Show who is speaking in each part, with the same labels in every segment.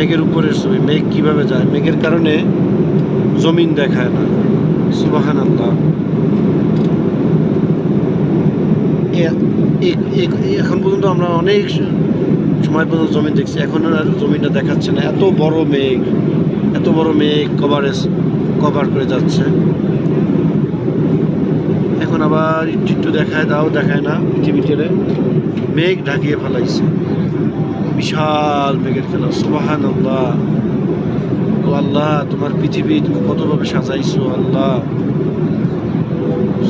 Speaker 1: মেঘের উপরের ছবি মেঘ কীভাবে যায়? মেঘের কারণে জমিন দেখায় না। সুবাহান আল্লাহ এখন পর্যন্ত আমরা অনেক সময় পর্যন্ত জমিন দেখছি। এখন আর জমিনটা দেখাচ্ছে না। এত বড় মেঘ। এত বড় মেঘ কভারেজ কভার করে যাচ্ছে। এখন আবার একটু দেখায় দাও, দেখায় না পৃথিবীতে মেঘ ঢাকিয়ে ফেলাইছে। বিশাল মেঘের খেলা সুবাহান আল্লাহ ও আল্লাহ, তোমার পৃথিবী তুমি কতভাবে সাজাইছো, আল্লাহ।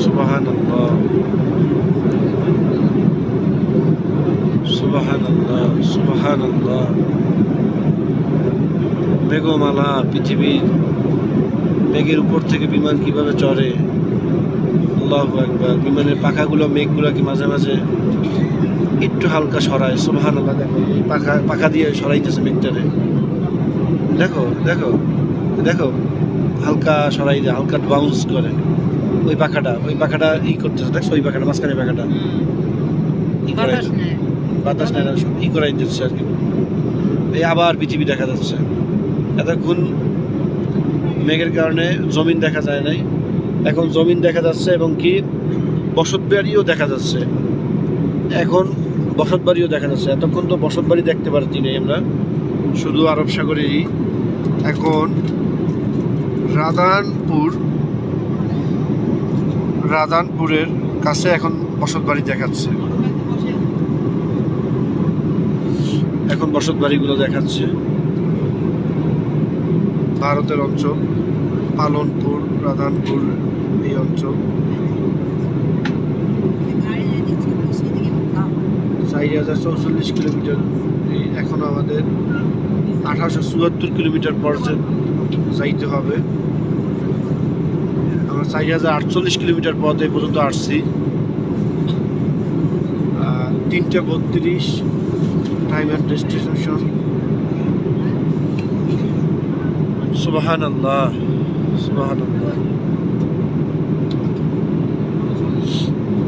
Speaker 1: সুবাহান আল্লাহ সুবাহান আল্লাহ সুবাহান আল্লাহ মেঘমালা, পৃথিবীর মেঘের উপর থেকে বিমান কীভাবে চড়ে? আল্লাহ একবার বিমানের পাখাগুলো মেঘগুলো কি মাঝে মাঝে একটু হালকা সরায় আল্লাহ দেখো এই পাখা পাখা দিয়ে সরাইতেছে মেঘটারে। দেখো দেখো দেখো হালকা সরাই দেয় হালকা বাউন্স করে। ওই পাখাটা ওই পাখাটা ই করতেছে দেখছ ওই পাখাটা মাঝখানে পাখাটা? ই করে
Speaker 2: বাতাস নেয়
Speaker 1: না, ই করাই দিচ্ছে আর কি। এই আবার পৃথিবী দেখা যাচ্ছে। এতক্ষণ মেঘের কারণে জমিন দেখা যায় নাই। এখন জমিন দেখা যাচ্ছে এবং কি? বসত বাড়িও দেখা যাচ্ছে। এখন বসত বাড়িও দেখা যাচ্ছে। এতক্ষণ তো বসত বাড়ি দেখতে পারছি নাই আমরা। শুধু আরব সাগরেরই এখন রাধানপুর, রাধানপুরের কাছে এখন বসত বাড়ি দেখাচ্ছে। এখন বসত বাড়িগুলো দেখাচ্ছে। ভারতের অঞ্চল। পালনপুর রাধানপুর এই অঞ্চল। চার হাজার চৌচল্লিশ কিলোমিটার। এখন আমাদের আঠারোশো চুয়াত্তর কিলোমিটার পর যে- যাইতে হবে। আমরা চার হাজার আটচল্লিশ কিলোমিটার পথ পর্যন্ত আসছি। তিনটা বত্রিশ টাইম অ্যান্ড ডেস্টিনেশন সুবাহান আল্লাহ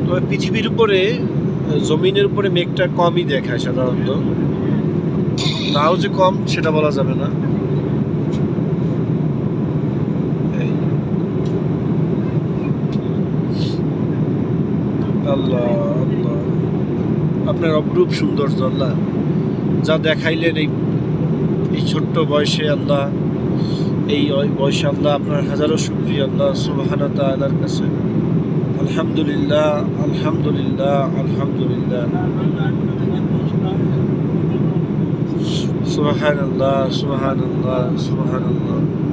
Speaker 1: তবে পৃথিবীর উপরে, জমিনের উপরে মেঘটা কমই দেখায় সাধারণত। তাও যে কম, সেটা বলা যাবে না। আল্লাহ আল্লাহ। আপনার অপরূপ সৌন্দর্য, আল্লাহ। যা দেখাইলেন এই এই ছোট্ট বয়সে আল্লাহ এই অয়- বয়সে আল্লাহ আপনার হাজারো শুক্রিয়া আল্লাহ সুবাহানা তাআলার কাছে। আলহামদুলিল্লাহ আলহামদুলিল্লাহ আলহামদুলিল্লাহ। সুবাহান আল্লাহ সুবাহান আল্লাহ সুবাহান আল্লাহ